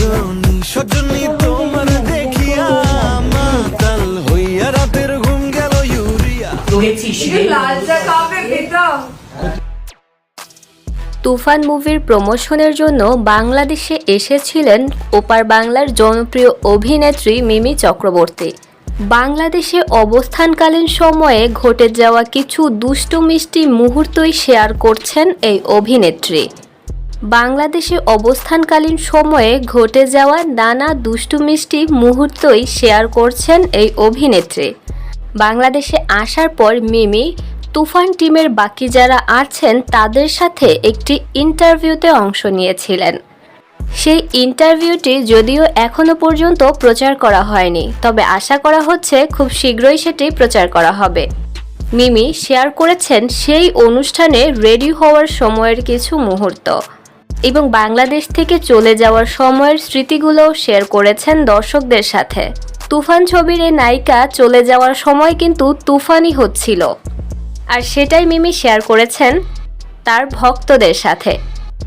সজনী সজনী তোমার দেখিয়া মাতাল হইয়া রাতের ঘুম গেল ইউরিয়া। লাল চা খাবে প্রীতম তুফান মুভির প্রমোশনের জন্য বাংলাদেশে এসেছিলেন ওপার বাংলার জনপ্রিয় অভিনেত্রী মিমি চক্রবর্তী। বাংলাদেশে অবস্থানকালীন সময়ে ঘটে যাওয়া কিছু দুষ্টু মিষ্টি মুহূর্তই শেয়ার করছেন এই অভিনেত্রী। বাংলাদেশে অবস্থানকালীন সময়ে ঘটে যাওয়া নানা দুষ্টু মিষ্টি মুহূর্তই শেয়ার করছেন এই অভিনেত্রী। বাংলাদেশে আসার পর মিমি, তুফান টিমের বাকি যারা আছেন তাদের সাথে একটি ইন্টারভিউতে অংশ নিয়েছিলেন। সেই ইন্টারভিউটি যদিও এখনও পর্যন্ত প্রচার করা হয়নি, তবে আশা করা হচ্ছে খুব শীঘ্রই সেটি প্রচার করা হবে। মিমি শেয়ার করেছেন সেই অনুষ্ঠানে রেডি হওয়ার সময়ের কিছু মুহূর্ত। এবং বাংলাদেশ থেকে চলে যাওয়ার সময়ের স্মৃতিগুলোও শেয়ার করেছেন দর্শকদের সাথে। তুফান ছবির এই নায়িকা চলে যাওয়ার সময় কিন্তু তুফানই হচ্ছিল। আর সেটাই মিমি শেয়ার করেছেন তার ভক্তদের সাথে।